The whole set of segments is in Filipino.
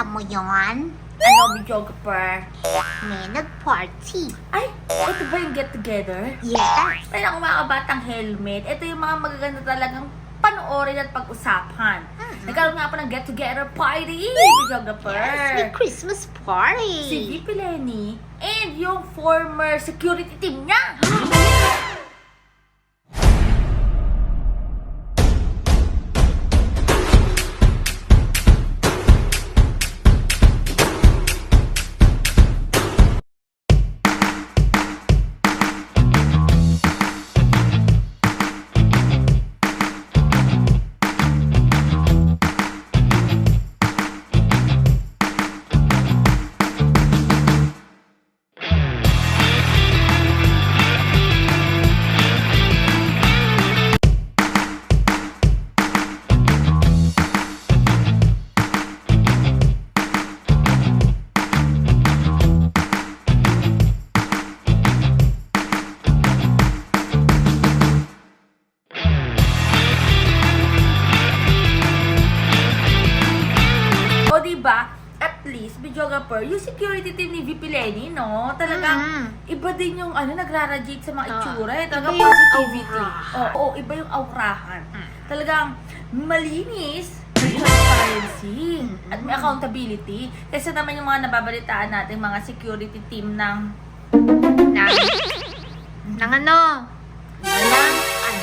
Nakita mo yon? Ano, videographer? May nag-party. Ay, ito ba yung get together? Yes. Ay, ako mga batang helmet. Ito yung mga magaganda talagang panoorin at pag-usapan. Mhm. Nagkaroon nga po ng get together party, videographer. Yes, may Christmas party. Si VP Lenny and yung former security team niya. Videographer, yung security team ni VP Lenny, no? Talagang, Mhm. iba din yung ano, nagraradiate sa mga Ah, itsura. Eh. Talagang iba positivity. Oo, iba yung aurahan. Mm. Talagang malinis, may transparency, Mhm. at may accountability. Kasi naman yung mga nababalitaan natin, mga security team ng Nang, nang ano? Alam, Ano?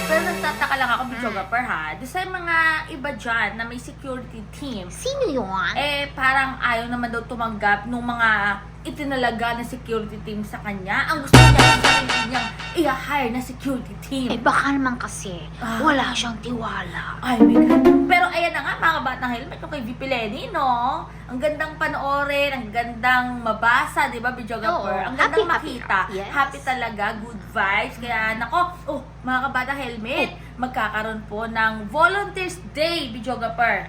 Pero nagtataka lang ako, videographer ha. Doon sa mga iba dyan na may security team, Sino yun? eh parang ayaw naman daw tumanggap nung mga itinalaga na security team sa kanya. Ang gusto niya yung sarili niyang i-hire na security team. Eh baka naman kasi Ah. wala siyang tiwala. Ay, my God. Pero ayan na nga, mga batang helmet, yung kay VP Lenny, no? Ang gandang panoorin, ang gandang mabasa, di ba, videographer? Oo. Ang gandang Happy, happy. makita. Yes. Happy talaga, good vibes. Kaya, nako, oh, mga kabatang helmet, magkakaroon po ng Volunteers Day, videographer.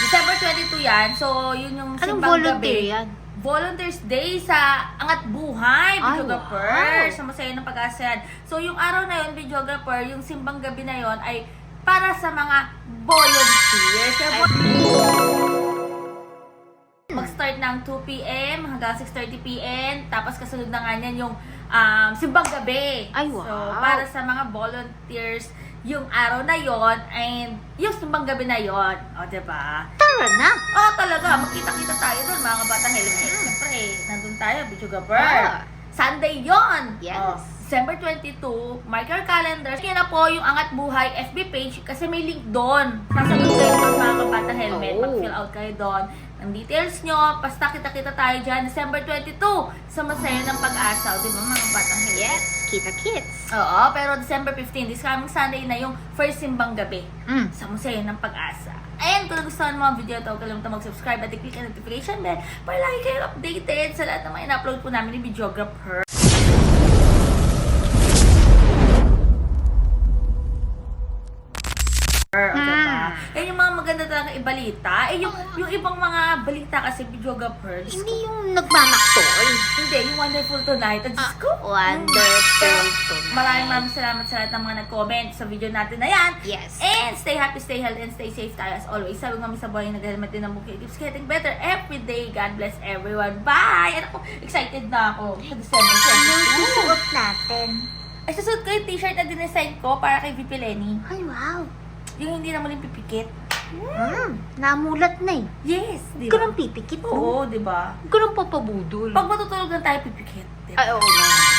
December 22 yan. So, yun yung Anong volunteer gabi. yan? Volunteers Day sa Angat Buhay, Ay, videographer. wow. Sa Masaya ng Pag-asa yan. So, yung araw na yun, videographer, yung simbang gabi na yon ay para sa mga volunteers. Kaya, mag-start ng 2 p.m. hanggang 6.30 p.m. Tapos kasunod na nga niyan yung um, simbang gabi. Ay, So, wow. para sa mga volunteers, yung araw na yon and yung simbang gabi na yon O, diba? Tara na. Oh, talaga. Magkita-kita tayo doon, nandun tayo, Bicho Gabber. Ah. Sunday yon. Yes. Oh, December 22, mark your calendar. Kaya na po yung Angat Buhay FB page kasi may link doon. Sasagot kayo doon, mga kabatang helmet. Oh. Mag-fill out kayo doon ng details nyo. Basta kita-kita tayo dyan. December 22, sa Masaya ng Pag-asa. O, di ba, mga helmet? Yes, kita kits. Oo, pero December 15, this coming Sunday na yung first simbang gabi Mm. sa Museo ng Pag-asa. Ayan, kung nagustuhan mo ang video ito, huwag kalimutan mag-subscribe at i-click ang notification bell para lagi kayo updated sa lahat ng mga in-upload po namin ni Videographer. O, diba? Yan yung mga maganda talaga ibalita. Eh, yung, yung ibang mga balita kasi videographer, Diyos ko, Hindi yung nagmamaktol. hindi, yung Wonderful Tonight. At Diyos ko, Wonderful tonight. Maraming maraming salamat sa lahat ng mga nag-comment sa video natin na yan. Yes. And stay happy, stay healthy, and stay safe tayo as always. Sabi nga sa buhay, nag-helmet din ang bukid. Keeps getting better every day. God bless everyone. Bye! Ano ko, excited na ako sa December Anong 22. susuot natin? Ay, susunod ko yung t-shirt na dinesign ko para kay VP Lenny. Ay, wow. Yung hindi na muling pipikit. Mm, namulat na eh. Yes, di Huwag ka ba? nang pipikit. Oo, di ba? Huwag ka nang papabudol. Pag matutulog lang tayo, pipikit. Di ba? Ay, oo naman.